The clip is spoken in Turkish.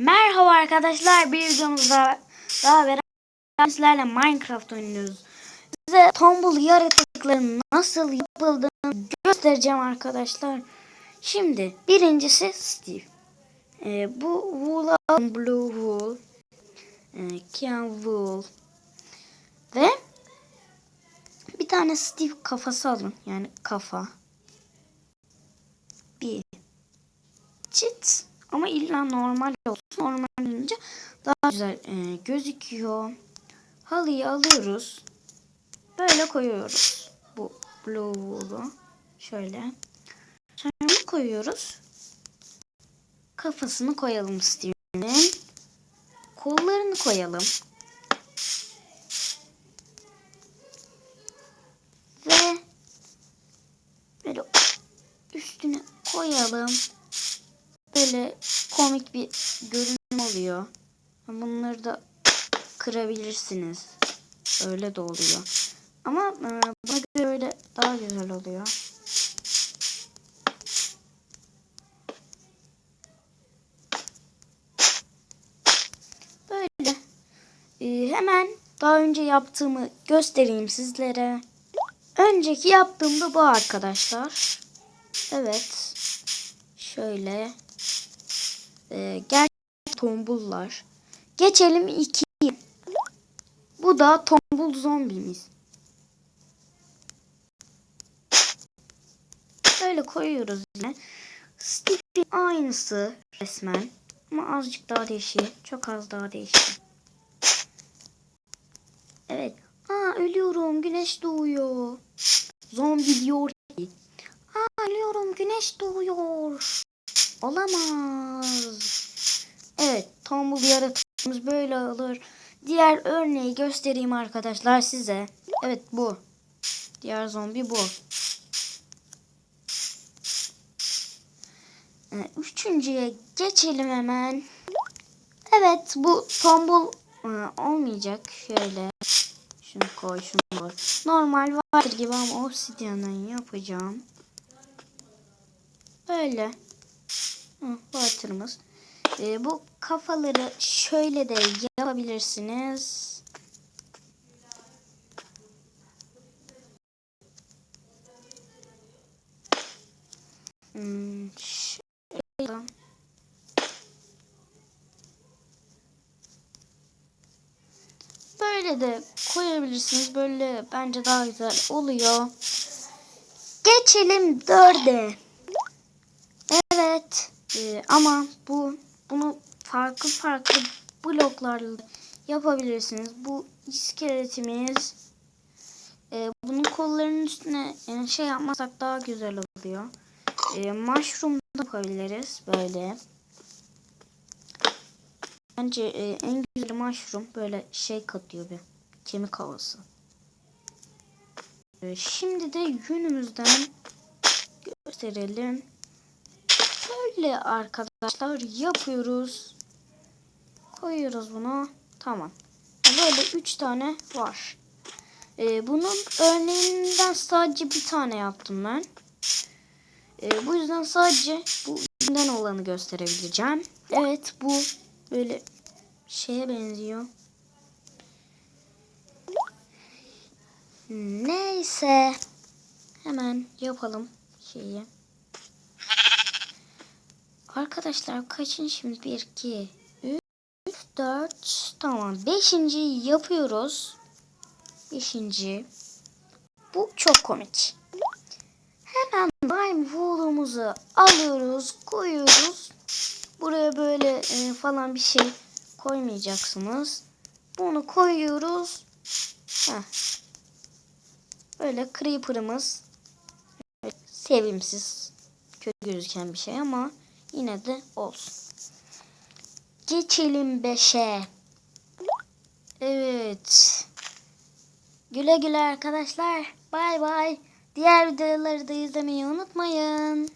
Merhaba arkadaşlar bir videomuzda daha beraber sizlerle Minecraft oynuyoruz. Size tombul yaratıkların nasıl yapıldığını göstereceğim arkadaşlar. Şimdi birincisi Steve. Ee, bu wool blue wool. Ee, Kian wool. Ve bir tane Steve kafası alın. Yani kafa. Bir çit ama illa normal olsun. Normal olunca daha güzel e, gözüküyor. Halıyı alıyoruz. Böyle koyuyoruz. Bu blue. Şöyle. Sonra bunu koyuyoruz. Kafasını koyalım Steve'nin. Kollarını koyalım. Ve böyle üstüne koyalım. Böyle komik bir görünüm oluyor. Bunları da kırabilirsiniz. Öyle de oluyor. Ama e, bana göre öyle daha güzel oluyor. Böyle. E, hemen daha önce yaptığımı göstereyim sizlere. Önceki yaptığım da bu arkadaşlar. Evet. Şöyle. Ee, gerçek tombullar. Geçelim iki. Bu da tombul zombimiz. Böyle koyuyoruz yine. Steve'in aynısı resmen. Ama azıcık daha değişiyor. Çok az daha değişiyor. Evet. Aa ölüyorum. Güneş doğuyor. Zombi diyor ki. Aa ölüyorum. Güneş doğuyor. Olamaz. Evet. Tombul yaratığımız böyle olur. Diğer örneği göstereyim arkadaşlar size. Evet bu. Diğer zombi bu. Üçüncüye geçelim hemen. Evet bu tombul e, olmayacak. Şöyle. Şunu koy şunu koy. Normal vardır gibi ama obsidyandan yapacağım. Böyle. Hı, Water'ımız. Ee, bu kafaları şöyle de yapabilirsiniz. Hmm. Böyle de koyabilirsiniz. Böyle bence daha güzel oluyor. Geçelim dörde. Evet. Ee, ama bu bunu farklı farklı bloklarla yapabilirsiniz. Bu iskeletimiz e, bunun kollarının üstüne yani şey yapmasak daha güzel oluyor. E, mushroom da yapabiliriz böyle. Bence e, en güzeli mushroom böyle şey katıyor bir kemik havası. E, şimdi de yünümüzden gösterelim. Böyle arkadaşlar yapıyoruz. Koyuyoruz bunu. Tamam. Böyle üç tane var. Ee, bunun örneğinden sadece bir tane yaptım ben. Ee, bu yüzden sadece bu yüzden olanı gösterebileceğim. Evet bu böyle şeye benziyor. Neyse. Hemen yapalım şeyi. Arkadaşlar kaçın şimdi? 1, 2, 3, 4. Tamam. Beşinciyi yapıyoruz. Beşinci. Bu çok komik. Hemen Lime Wool'umuzu alıyoruz. Koyuyoruz. Buraya böyle e, falan bir şey koymayacaksınız. Bunu koyuyoruz. Heh. Böyle Creeper'ımız. Sevimsiz. Kötü gözüken bir şey ama Yine de olsun. Geçelim 5'e. Evet. Güle güle arkadaşlar. Bay bay. Diğer videoları da izlemeyi unutmayın.